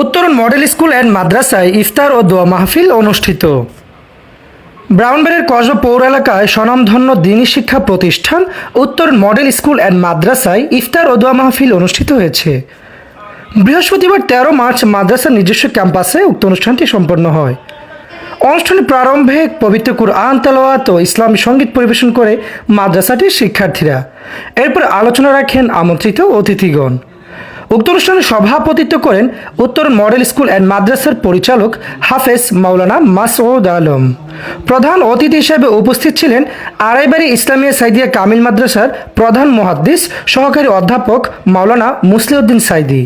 উত্তরণ model school and মাদ্রাসায় ইফতার ও দোয়া মাহফিল অনুষ্ঠিত। ব্রাউনবাড়ির কসবা পৌর এলাকায় স্বনামধন্য দিনী শিক্ষা প্রতিষ্ঠান উত্তর মডেল স্কুল অ্যান্ড মাদ্রাসায় ইফতার ও দোয়া মাহফিল অনুষ্ঠিত হয়েছে। বৃহস্পতিবার তেরো মার্চ মাদ্রাসার নিজস্ব ক্যাম্পাসে উক্ত অনুষ্ঠানটি সম্পন্ন হয়। অনুষ্ঠানে প্রারম্ভে পবিত্র কুরআন, তেলাওয়াত ও ইসলামী সংগীত পরিবেশন করে মাদ্রাসাটির শিক্ষার্থীরা। এরপর আলোচনা রাখেন আমন্ত্রিত অতিথিগণ। উক্ত অনুষ্ঠানে সভাপতিত্ব করেন উত্তর মডেল স্কুল অ্যান্ড মাদ্রাসার পরিচালক হাফেজ মাওলানা মাসউদ আলম। প্রধান অতিথি হিসেবে উপস্থিত ছিলেন আড়াইবাড়ি ইসলামিয়া সাইদিয়া কামিল মাদ্রাসার প্রধান মহাদ্দিস, সহকারী অধ্যাপক মাওলানা মুসলিউদ্দিন সাইদি।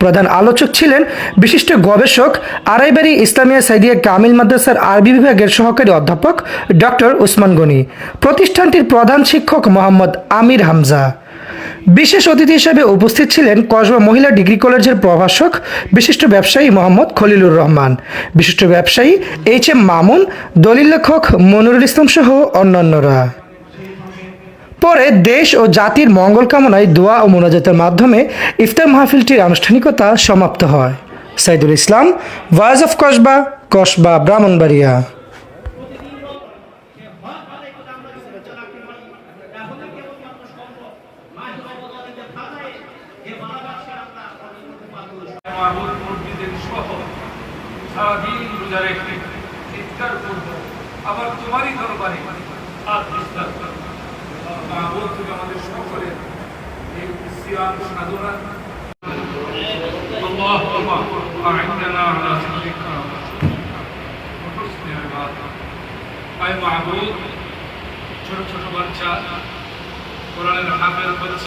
প্রধান আলোচক ছিলেন বিশিষ্ট গবেষক আড়াইবাড়ি ইসলামিয়া সাইদিয়া কামিল মাদ্রাসার আরবি বিভাগের সহকারী অধ্যাপক ডক্টর উসমান গনি। প্রতিষ্ঠানটির প্রধান শিক্ষক মোহাম্মদ আমির হামজা। বিশেষ অতিথি হিসেবে উপস্থিত ছিলেন কসবা মহিলা ডিগ্রি কলেজের প্রভাষক বিশিষ্ট ব্যবসায়ী মোহাম্মদ খলিলুর রহমান। বিশিষ্ট ব্যবসায়ী এইচ এম মামুন, দলিল লেখক মনিরুল ইসলাম সহ অন্যান্যরা। পরে দেশ ও জাতির মঙ্গল কামনায় দোয়া ও মোনাজাতের মাধ্যমে ইফতার মাহফিলটির আনুষ্ঠানিকতা সমাপ্ত হয়। সাইদুল ইসলাম ভয়েস অফ কসবা কসবা ব্রাহ্মণবাড়িয়া সারাদিন রোজা রেখে চিৎকার করব আবার তোমারই দরবারে হাত বিস্তার করব মাহমুদ তুমি আমাদের সকলের এই সিয়াম সাধনা اللهم أعنا على ذكرك وحسن عبادتك আয় মাহবুব ছোট ছোট বাচ্চা কোরআনের হাফেজ বাচ্চা